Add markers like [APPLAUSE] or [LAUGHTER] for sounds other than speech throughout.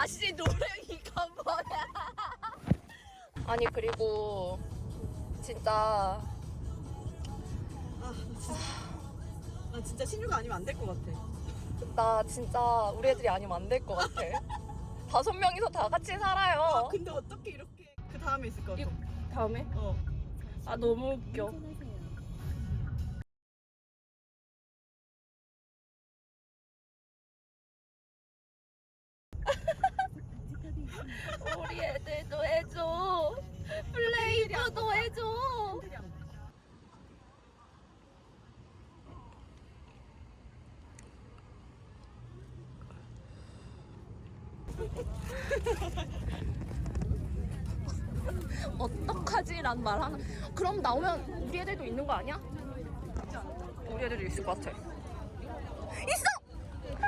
아씨 노랭이가 뭐야? 아니 그리고 진짜 아, 나 진짜, 나 진짜 신유가 아니면 안 될 것 같아. 나 진짜 우리 애들이 아니면 안 될 것 같아. [LAUGHS] 다섯 명이서 다 같이 아, 살아요. 근데 어떻게 이렇게 그 다음에 있을 것 같아? 다음에? 어. 아 너무 웃겨. 플레이브도 해줘. [LAUGHS] 어떡하지란 말 하나. 그럼 나오면 우리 애들도 있는 거 아니야? 우리 애들도 있을 것 같아. 있어! 있어!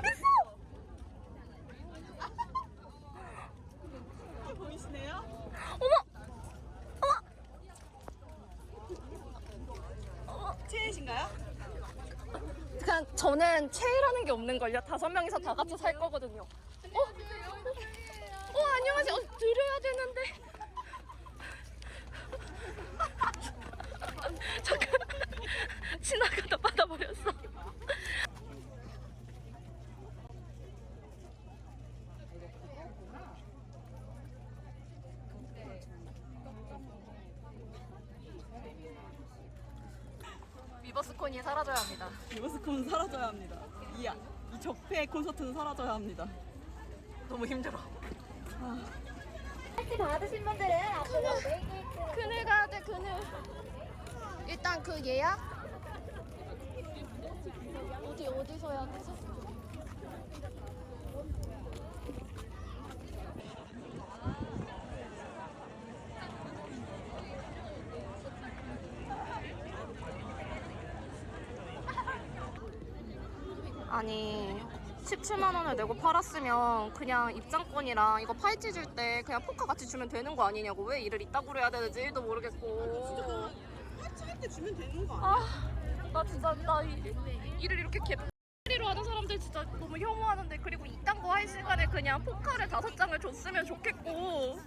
보이시네요? 어머! 체이신가요? 그냥 저는 체이라는 게 없는 걸요. 다섯 명이서 다 같이 살 거거든요. 어? 어, 안녕하세요. 어, 드려야 되는데. 잠깐. 지나가다 받아버렸어. 위버스콘이 사라져야 합니다. 리버스콘은 사라져야 합니다. 이, 아- 이 적폐 콘서트는 사라져야 합니다. 너무 힘들어. 택시 받으신 분들은 앞으로 메인 게이트 그늘 가야 돼, 그늘. 일단 그 예약? 어디, 어디서 해야 되지? 아니 17만 원을 내고 팔았으면 그냥 입장권이랑 이거 팔찌 줄 때 그냥 포카 같이 주면 되는 거 아니냐고. 왜 일을 이따구로 해야 되는지 1도 모르겠고. 할때 주면 되는 거 아니야? 아 나 진짜 나 이, 일을 이렇게 개리로 하는 사람들 진짜 너무 혐오하는데 그리고 이딴 거 할 시간에 그냥 포카를 다섯 장을 줬으면 좋겠고.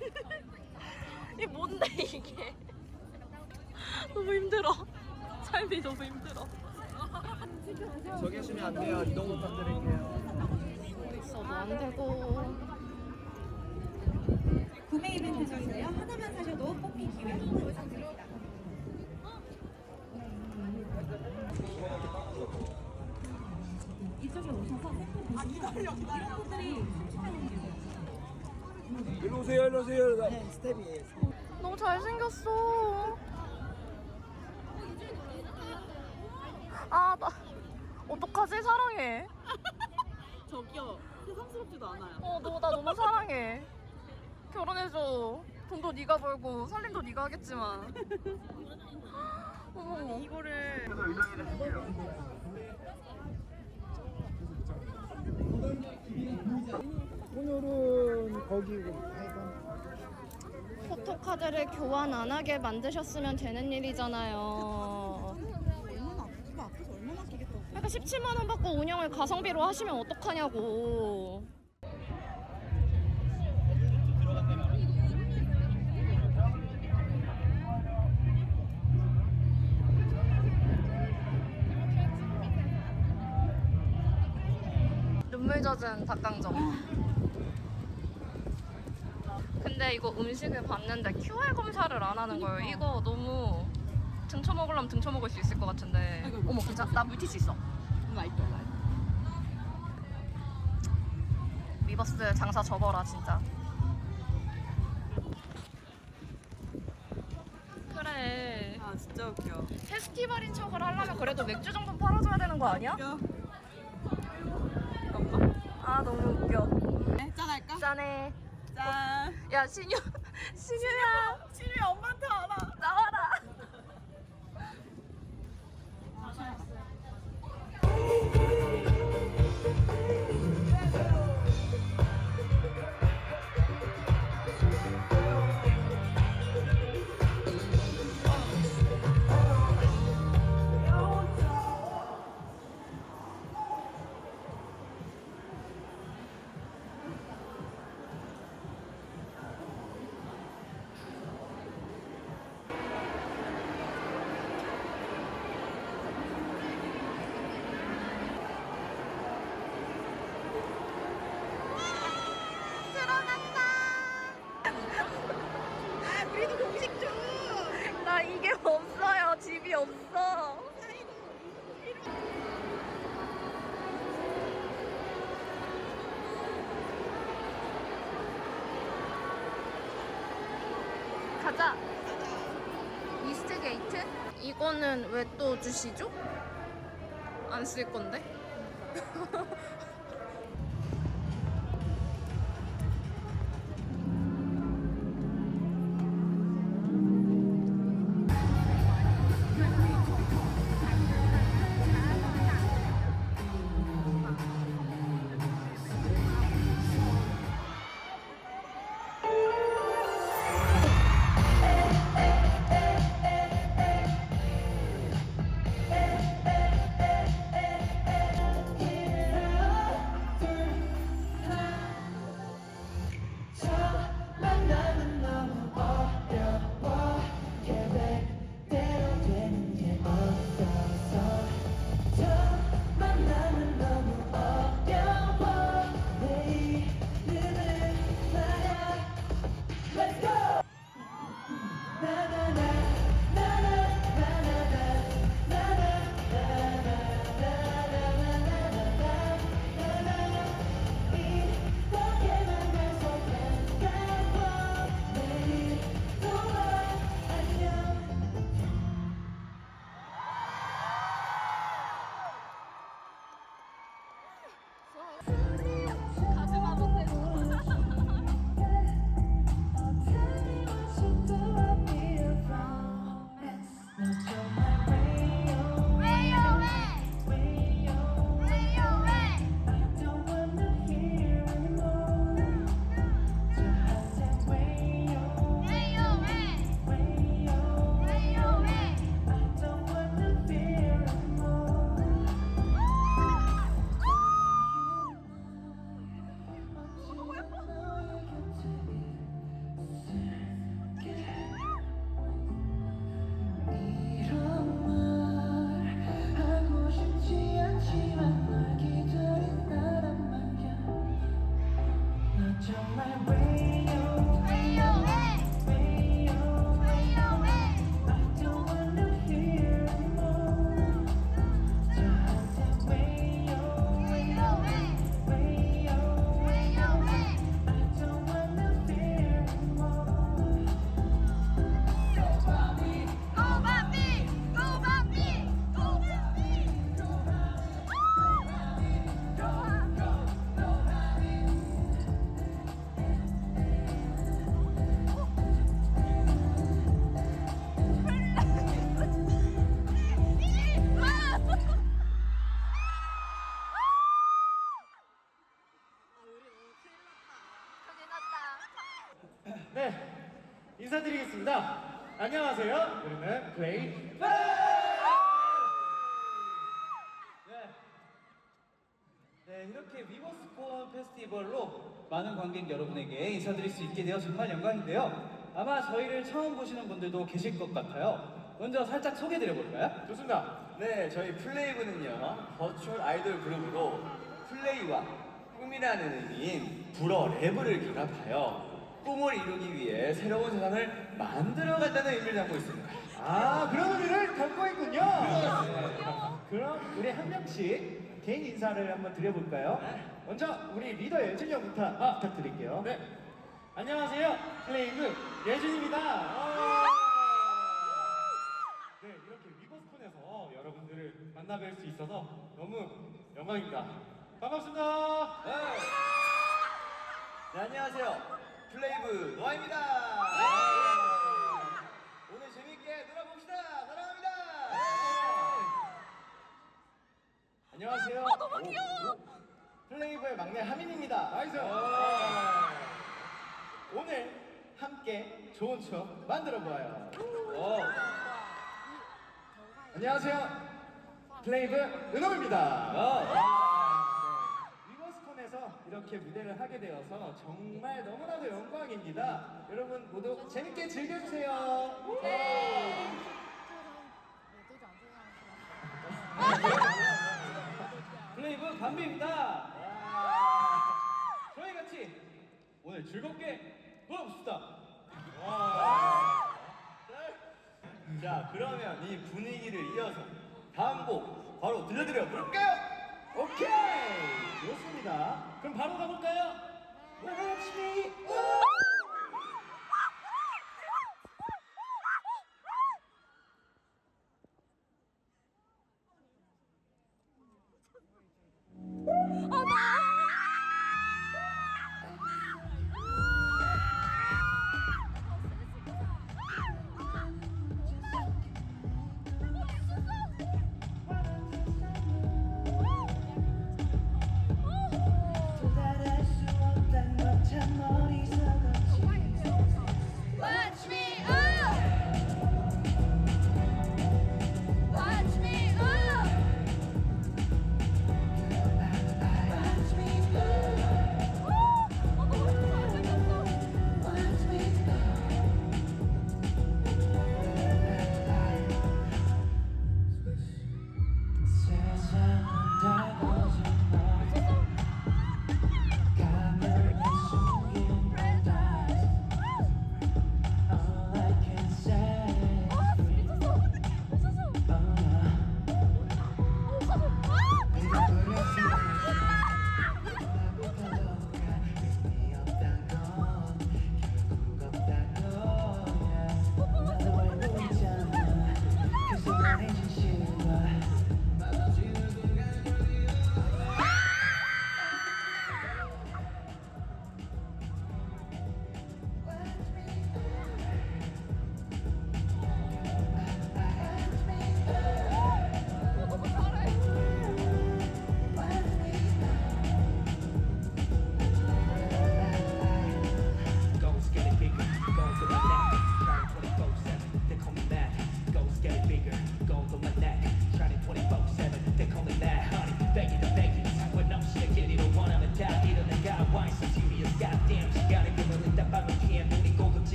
[LAUGHS] 이게 뭔데 이게? [LAUGHS] 너무 힘들어. 삶이 너무 힘들어 서 계시면 안 돼요. 이동 부탁드릴게요. 있어도 안 되고 구매 이벤트 중인데요. 하나만 사셔도 뽑기 기회 한번 드립니다. 이쪽에 오셔서 일로 오세요. 일로 오세요. 네, 스텝이에요. 너무 잘생겼어. 아, 나 어떡하지? 사랑해. [LAUGHS] 저기요. 세상스럽지도 않아요. 어, 너 나 너무 사랑해. 결혼해줘. 돈도 네가 벌고 살림도 네가 하겠지만. 어머, 이거를 오늘은 거기고 8번. 포토카드를 교환 안 하게 만드셨으면 되는 일이잖아요. 얼마나 이거 앞에서 얼마나 아끼겠다고. 그러니까 17만 원 받고 운영을 가성비로 하시면 어떡하냐고. 눈물 젖은 닭강정. 근데 이거 음식을 봤는데 QR 검사를 안 하는 거예요. 이거 너무 등쳐 먹으려면 등쳐 먹을 수 있을 것 같은데. 어머, 괜찮? 나 물티슈 있어. 라이터 라이터. 리버스 장사 접어라 진짜. 그래. 아 진짜 웃겨. 페스티벌인 척을 하려면 그래도 맥주 정도 팔아줘야 되는 거 아니야? 웃겨. 잠깐만. 아 너무 웃겨. 네, 짠할까? 짠해. 짠. 야 신유, [LAUGHS] 신유야 신유야 엄마한테 알아. 나와라. 이거는 왜 또 주시죠? 안 쓸 건데? 네, 인사드리겠습니다. 안녕하세요. 우리는 플레이. 네. 네, 이렇게 위버스콘 페스티벌로 많은 관객 여러분에게 인사드릴 수 있게 되어 정말 영광인데요. 아마 저희를 처음 보시는 분들도 계실 것 같아요. 먼저 살짝 소개드려볼까요? 좋습니다. 네, 저희 플레이브는요, 버추얼 아이돌 그룹으로 플레이와 꿈이라는 의미인 불어 랩을 결합하여 꿈을 이루기 위해 새로운 세상을 만들어간다는 의미를 담고 있습니다. 아, 그런 의미를 담고 있군요. 네. 그럼 우리 한 명씩 개인 인사를 한번 드려볼까요? 먼저 우리 리더 예준이 형부터 아, 부탁드릴게요. 네. 안녕하세요. 플레이브 예준입니다. 네, 이렇게 위버스콘에서 여러분들을 만나뵐 수 있어서 너무 영광입니다. 반갑습니다. 네. 네, 안녕하세요. 플레이브 노아입니다. 오늘 재밌게 놀아봅시다. 사랑합니다. 안녕하세요. 너무 귀여워. 플레이브의 막내 하민입니다. 나이스. 오늘 함께 좋은 추억 만들어 보아요. 안녕하세요. 플레이브 은호입니다. 네, 위버스콘에서 이렇게 무대를 하게 되어서 정말 너무나도 영광입니다. 여러분 모두 재밌게 즐겨주세요. 플레이브 담비입니다. 저희 같이 오늘 즐겁게 놀아봅시다. 자, 그러면 이 분위기를 이어서 다음 곡 바로 들려드려 볼까요? 오케이 좋습니다. 그럼 바로 가볼까요? Watch me. 도달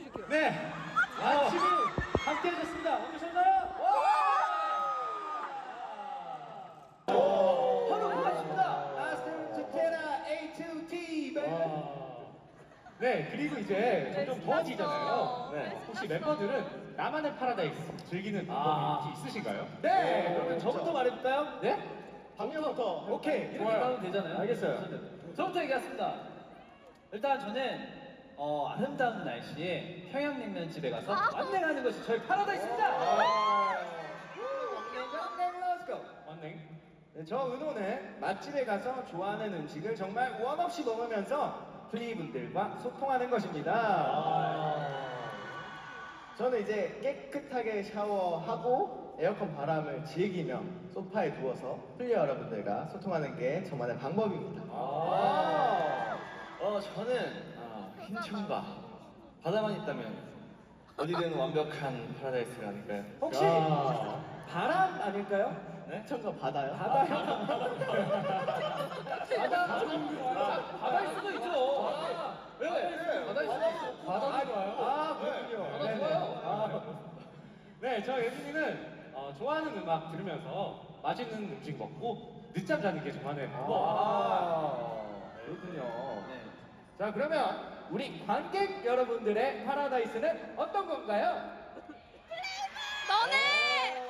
드릴게요. 네. 아침을 함께 하셨습니다. 어셨나요 바로 고맙습니다. 마스터 투테라 A2T 네, 그리고 이제 점점 더워지잖아요. 네. 혹시 멤버들은 나만의 파라다이스 즐기는 아. 방법이 있으신가요? 네, 그러면 저부터 말해볼까요? 네? 방금부터. 오케이, 이렇게 좋아요. 가면 되잖아요. 알겠어요. 저부터 얘기하겠습니다. 일단 저는 어, 아름다운 날씨에 평양냉면 집에 가서 완냉하는 것이 저의 파라다이스입니다. 원냉. 네, 저 은호는 맛집에 가서 좋아하는 음식을 정말 원 없이 먹으면서 플리분들과 소통하는 것입니다. 저는 이제 깨끗하게 샤워하고 에어컨 바람을 즐기며 소파에 누워서 플리 여러분들과 소통하는 게 저만의 방법입니다. 어, 저는 아, 흰천바 바다만 있다면 어디든 완벽한 파라다이스가 아닐까요? 혹시 바람 아닐까요? 네? 청가 바다요? 바다요? 바다, 바다일 수도 있죠. 왜? 바다일 수도 있어. 바다 좋아요? 아, 그렇군요. 바다 네 네. 좋아요. 아. 네, 저 예준이는 어, 좋아하는 음악 들으면서 맛있는 음식 먹고 늦잠 자는 게 저만의 방법. 아, 그렇군요. 네. 자, 그러면 우리 관객 여러분들의 파라다이스는 어떤 건가요? 너네!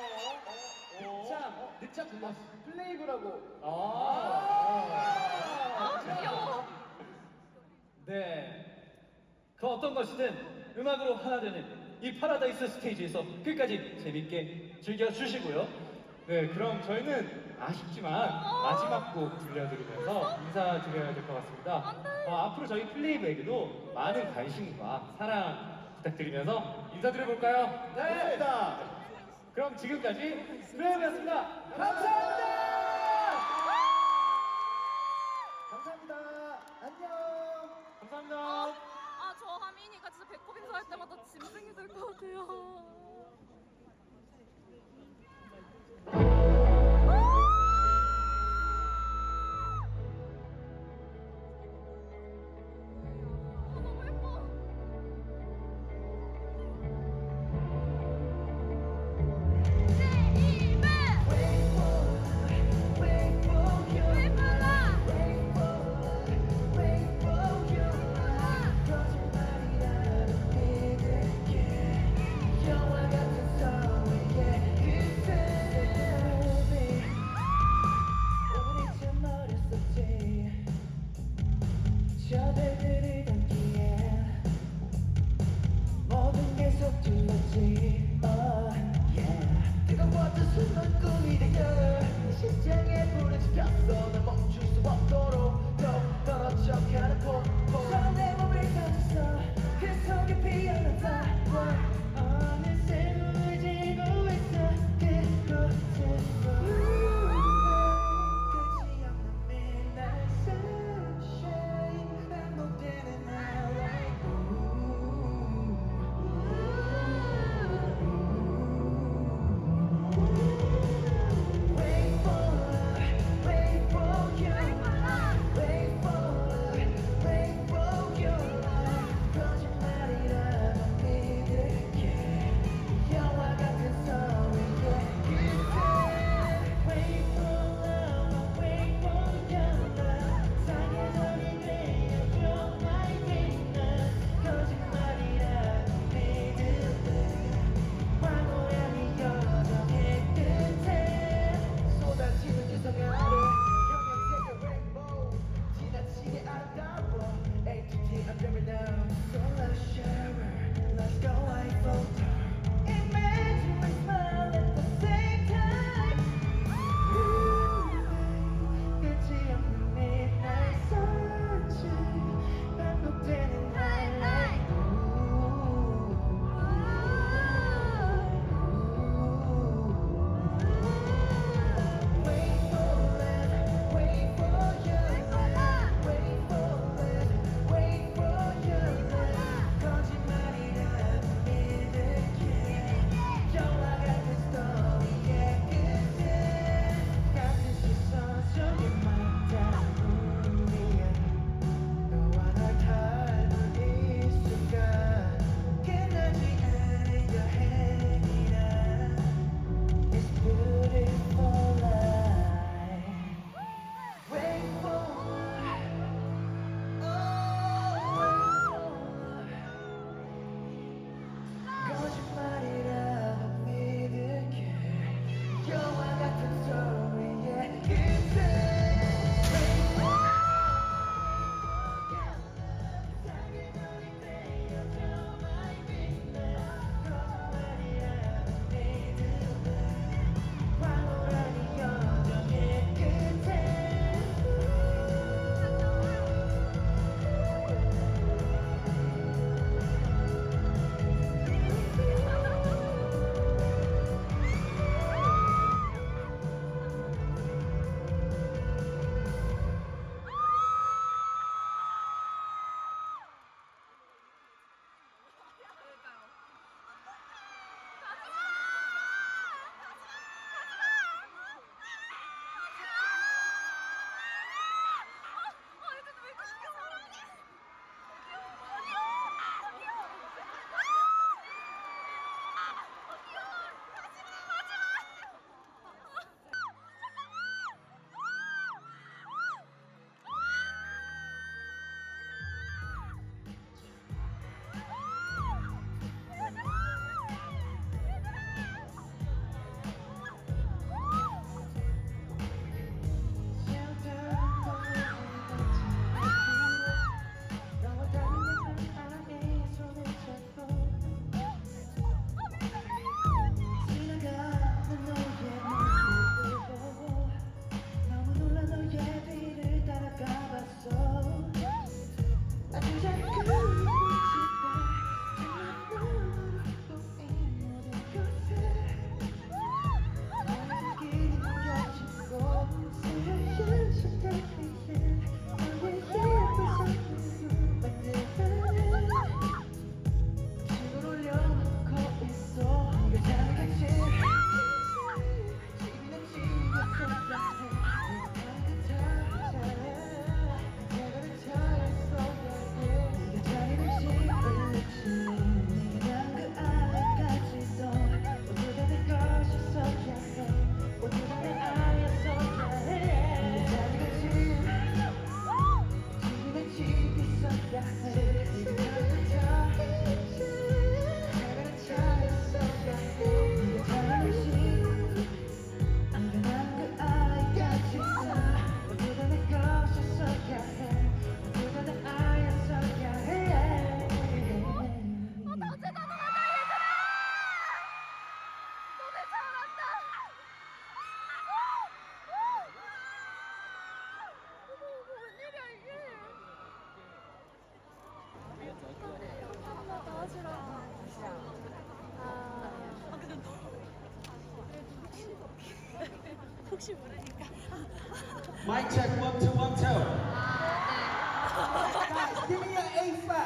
자, 늦잠 불렀어. 플레이브라고. 아 아, 귀여워. 네. 그 어떤 것이든 음악으로 하나 되는 이 파라다이스 스테이지에서 끝까지 재밌게 즐겨주시고요. 네, 그럼 저희는 아쉽지만 마지막 곡 들려드리면서 인사드려야 될 것 같습니다. 어, 앞으로 저희 플레이브에게도 많은 관심과 사랑 부탁드리면서 인사드려볼까요? 네! 그럼 지금까지. 감사합니다! 감사합니다. Shut. 혹시 모르니까. Mic check one two one two. Guys, give me an A flat.